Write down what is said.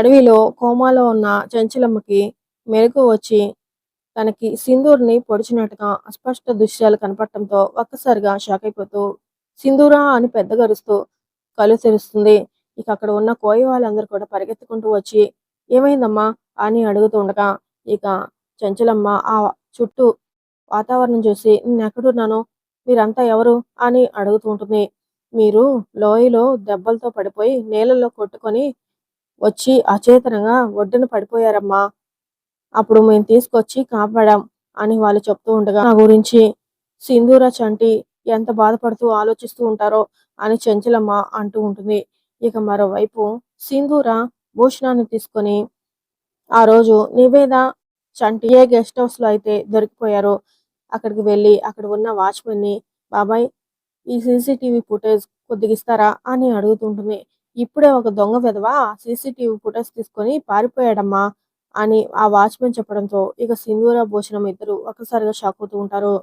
అడవిలో కోమాలో ఉన్న చెంచలమ్మకి మెలకు వచ్చి తనకి సింధూర్ని పొడిచినట్టుగా అస్పష్ట దృశ్యాలు కనపడటంతో ఒక్కసారిగా షాక్ అయిపోతూ సింధూరా? అని పెద్దగరుస్తూ కళ్ళు తెరుస్తుంది. ఇక అక్కడ ఉన్న కోయి వాళ్ళందరూ కూడా పరిగెత్తుకుంటూ వచ్చి ఏమైందమ్మా? అని అడుగుతూ ఉండగా ఇక చెంచలమ్మ ఆ చుట్టూ వాతావరణం చూసి నేను ఎక్కడున్నాను మీరంతా ఎవరు? అని అడుగుతూ ఉంటుంది. మీరు లోయలో దెబ్బలతో పడిపోయి నేలలో కొట్టుకొని వచ్చి అచేతనంగా ఒడ్డున పడిపోయారమ్మా. అప్పుడు మేము తీసుకొచ్చి కాపాడాం అని వాళ్ళు చెప్తూ ఉండగా నా గురించి సింధూర చంటి ఎంత బాధపడుతూ ఆలోచిస్తూ ఉంటారో అని చెంచలమ్మ అంటూ ఉంటుంది. ఇక మరోవైపు సింధూర భూషణాన్ని తీసుకొని ఆ రోజు నివేద చంటి ఏ గెస్ట్ హౌస్లో అయితే దొరికిపోయారో అక్కడికి వెళ్ళి అక్కడ ఉన్న వాచ్మెన్ని బాబాయ్ ఈ సీసీటీవీ ఫుటేజ్ కొద్దిగా ఇస్తారా అని అడుగుతుంటుంది ఇప్పుడే ఒక దొంగ విధవ సీసీటీవీ ఫుటేజ్ తీసుకొని పారిపోయాడమ్మా అని ఆ వాచ్మెన్ చెప్పడంతో ఇక సింధూర భూషణం ఇద్దరు ఒక్కసారిగా షాక్ అవుతూ ఉంటారు.